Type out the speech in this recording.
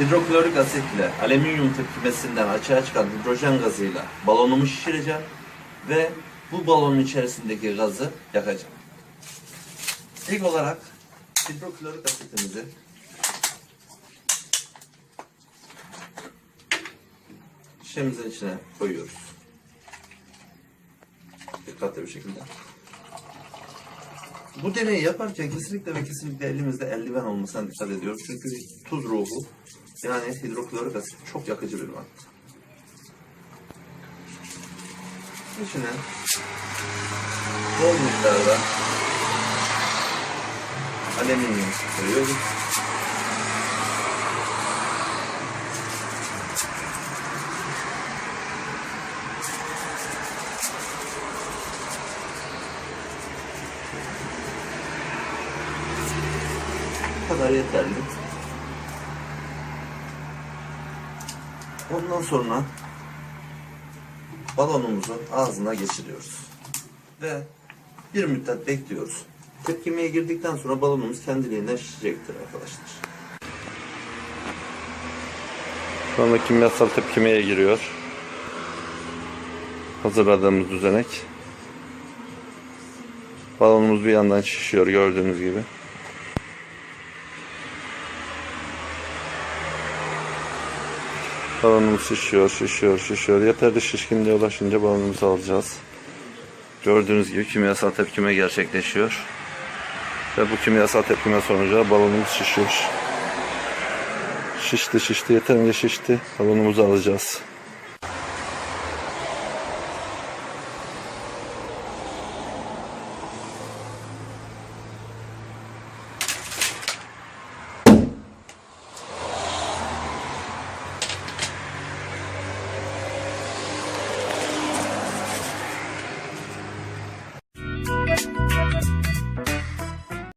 Hidroklorik asitle alüminyum tepkimesinden açığa çıkan hidrojen gazıyla balonumu şişireceğim ve bu balonun içerisindeki gazı yakacağım. İlk olarak hidroklorik asitimizi şişemizin içine koyuyoruz. Dikkatli bir şekilde. Bu deneyi yaparken kesinlikle ve kesinlikle elimizde eldiven olmasına dikkat ediyoruz. Çünkü tuz ruhu yani hidroklorik asit çok yakıcı bir madde. İçine bol miktarda alüminyum koyuyoruz. Kadar yeterli. Ondan sonra balonumuzu ağzına geçiriyoruz. Ve bir müddet bekliyoruz. Tepkimeye girdikten sonra balonumuz kendiliğinden şişecektir arkadaşlar. Şu anda kimyasal tepkimeye giriyor. Hazırladığımız düzenek. Balonumuz bir yandan şişiyor gördüğünüz gibi. Balonumuz şişiyor, şişiyor, şişiyor. Yeterli şişkinliğe ulaşınca balonumuzu alacağız. Gördüğünüz gibi kimyasal tepkime gerçekleşiyor. Ve bu kimyasal tepkime sonucu balonumuz şişiyor. Şişti şişti yeterince şişti. Balonumuzu alacağız.